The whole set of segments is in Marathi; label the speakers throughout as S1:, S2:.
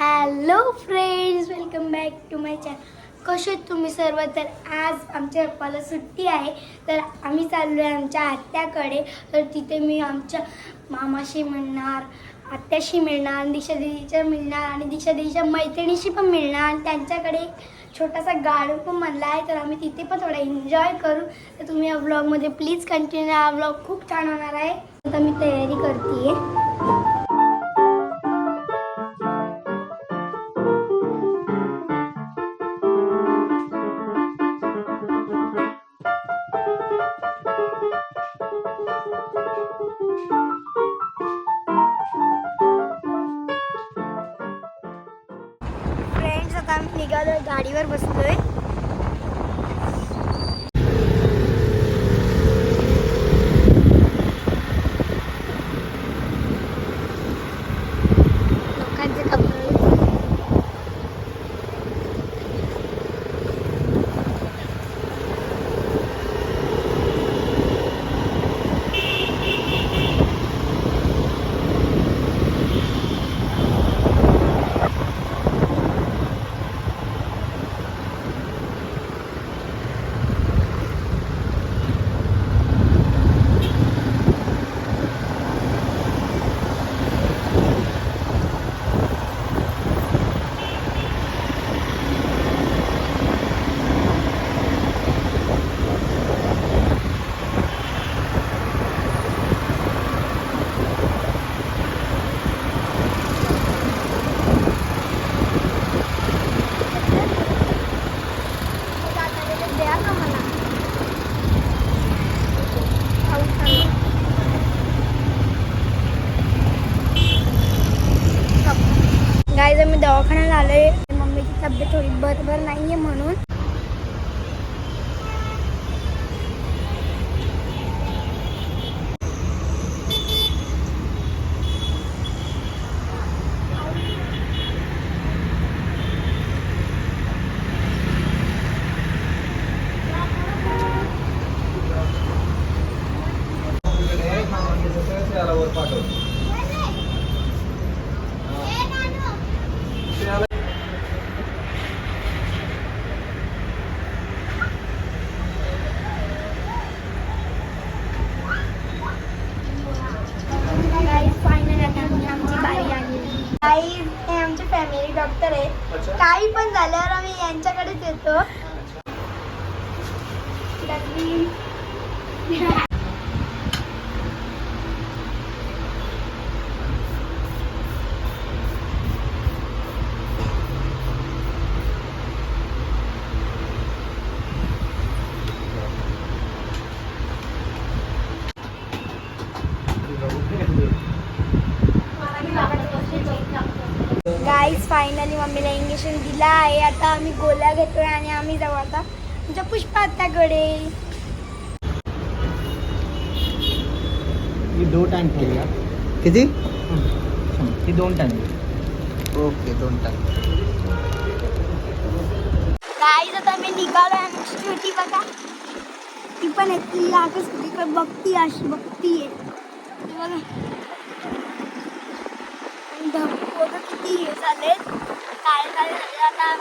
S1: Hello friends welcome back to my channel कसे आहेत तुम्ही सर्व? तर आज आमच्या पप्पाला सुट्टी आहे. तर आम्ही चाललो आहे आमच्या आत्याकडे. तर तिथे मी आमच्या मामाशी मिळणार आत्याशी मिळणार दिशा दिदीच्या मिळणार आणि दिशा दिदीच्या मैत्रिणीशी पण मिळणार. आणि त्यांच्याकडे एक छोटासा गार्डन पण बनला आहे. तर आम्ही तिथे पण थोडा एन्जॉय करू. तर तुम्ही या व्लॉगमध्ये प्लीज कंटिन्यू हा व्लॉग खूप छान होणार आहे. आता मी तयारी करते आहे आता निघालो गाडीवर बसलोय लोकांचे कपडे द्या ना मला खाऊ सांगा. गाईज मी मम्मीची तब्येत थोडी बरोबर नाहीये म्हणून गाईज फायनल आता आमची आमची बारी आली गाईज हे आमचे फॅमिली डॉक्टर आहे काही पण झाल्यावर आम्ही यांच्याकडेच येतो डब्ल्यू- गाईज फायनली मम्मीला इंजेक्शन दिला आहे. आता आम्ही गोळ्या घेतोय आणि आम्ही जाऊ आता. आमच्या पुष्पा आत्याकडे
S2: ही दो टाइम खेळूया
S3: किती
S2: ही दोन टाइम
S3: ओके दोन टाक
S1: गाईज आता मी निघालोय आमची छोटी बघा। ती पण आहे ती लागच तिकडे बघती अशी बघतीये ती बघा. आणि धबधबे किती हे झालेत. काय काय झाले आता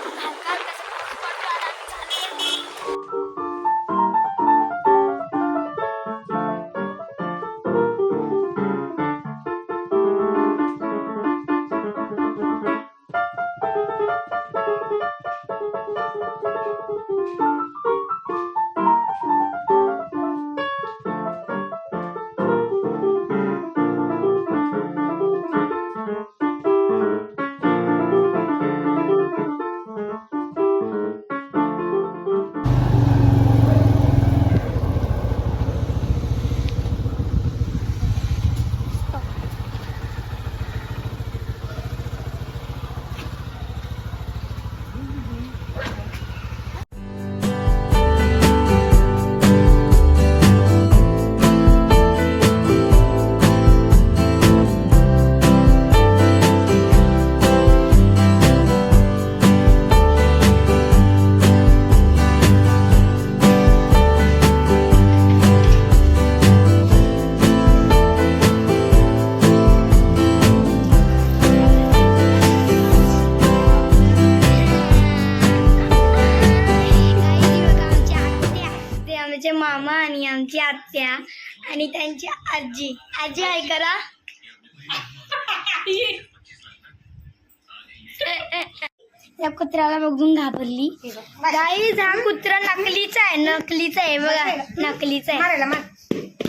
S1: आणि त्यांची आजी. आजी आहे करा. या कुत्र्याला बघून घाबरली. गाईज हा कुत्रा नकलीचा आहे नकलीचा आहे बघा. नकलीचा आहे.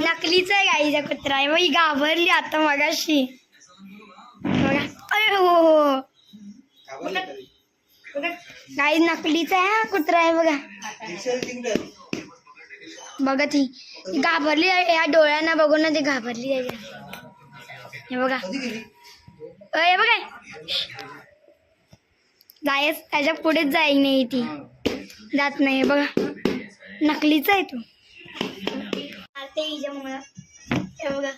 S1: नकलीचा आहे गाईचा कुत्रा. आहे ही घाबरली आता मगाशी. बघा. अरे हो हो. गाई नकलीचा आहे हा कुत्रा आहे बघा. बघा ती ती घाबरली या डोळ्यांना बघून ना ती घाबरली आहे. हे बघा. अ, हे बघा. जायच त्याच्या पुढेच जाईल नाही ती. जात नाही बघा. नकलीच आहे तू. ते हिच्यामुळं. हे बघा.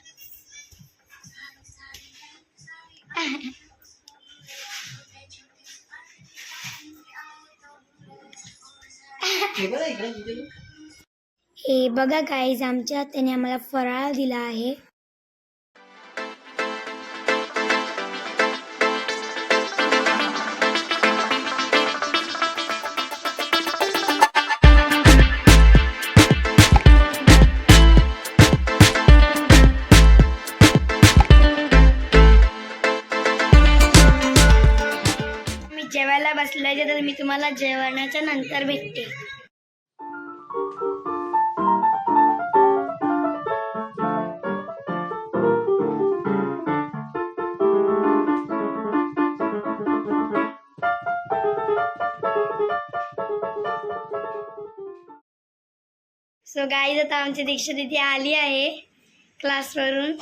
S1: हे बघा. हे बघा गाईज आमच्या त्याने आम्हाला फराळ दिला आहे. मी जेवायला बसलायचे तर मी तुम्हाला जेवणाच्या नंतर भेटते. सो गाईज आता आमची दीक्षा तिथे आली आहे क्लासवरून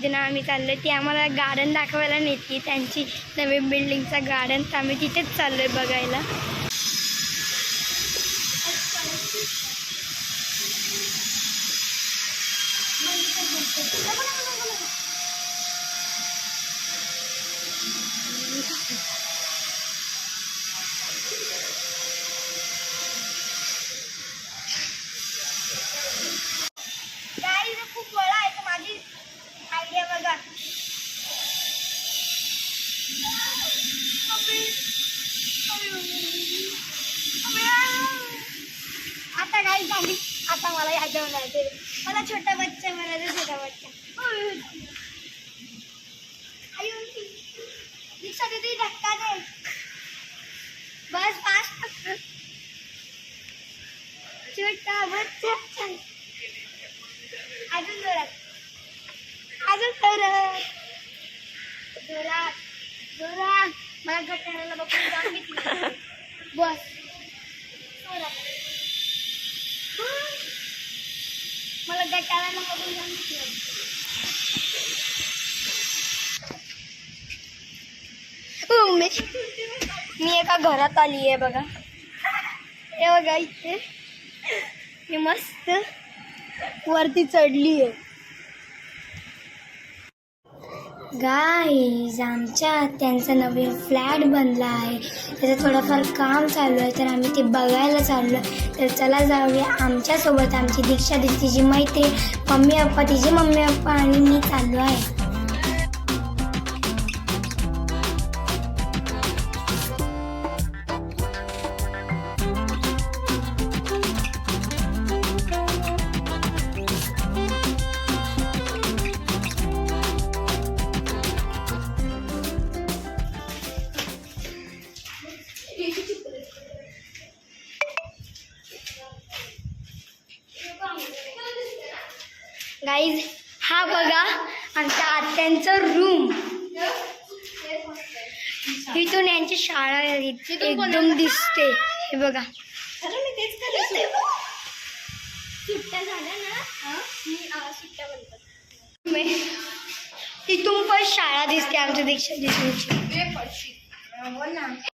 S1: तिथून आम्ही चाललो ती आम्हाला गार्डन दाखवायला नेते. त्यांची नवीन बिल्डिंगचा गार्डन तर आम्ही तिथेच चाललोय बघायला. काय खूप बळा आहे तर माझी आयडिया बघा आता काय झाली आता मला याच्या म्हणायचे मला छोटा बच्चा म्हणायचं छोटा बच्चा. आयु, दीक्षा दीदी धक्का दे. बस फास्ट छोटा बच्चा. अजून जोरात. अजून जोरात. जोरात जोरात. मला गटाराला बघून जाऊन घेतलं. बस. जोरात मला गटाराला बघून जाऊन मी मी एका घरात आली आहे बघा. हे बघा इथे. मी मस्त वरती चढली आहे गाईज आमच्या त्यांचा नवीन फ्लॅट बनला आहे. त्याचं थोडंफार काम चालू आहे तर आम्ही ते बघायला चाललो आहे. तर चला जाऊया आमच्यासोबत. आमची दीक्षा दिदी तिची मैत्री मम्मी पप्पा तिची मम्मी पप्पा आणि मी चाललो आहे. गाईज हा बघा आमच्या आत्यांचं रूम इथून यांची शाळा एकदम दिसते. हे बघा. तिथून पण शाळा दिसते आमच्या दीक्षा दिसूनची. हो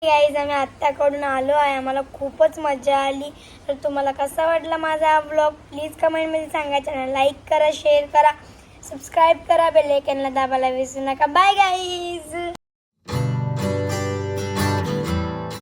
S1: गाईज आम्ही आत्याकडून आलो आहे. आम्हाला खूपच मजा आली. तर तुम्हाला कसा वाटला माझा ब्लॉग प्लीज कमेंटमध्ये सांगा. चॅनल लाईक करा शेअर करा. सबस्क्राईब करा. बेल आयकनला दाबायला विसरू नका. Bye guys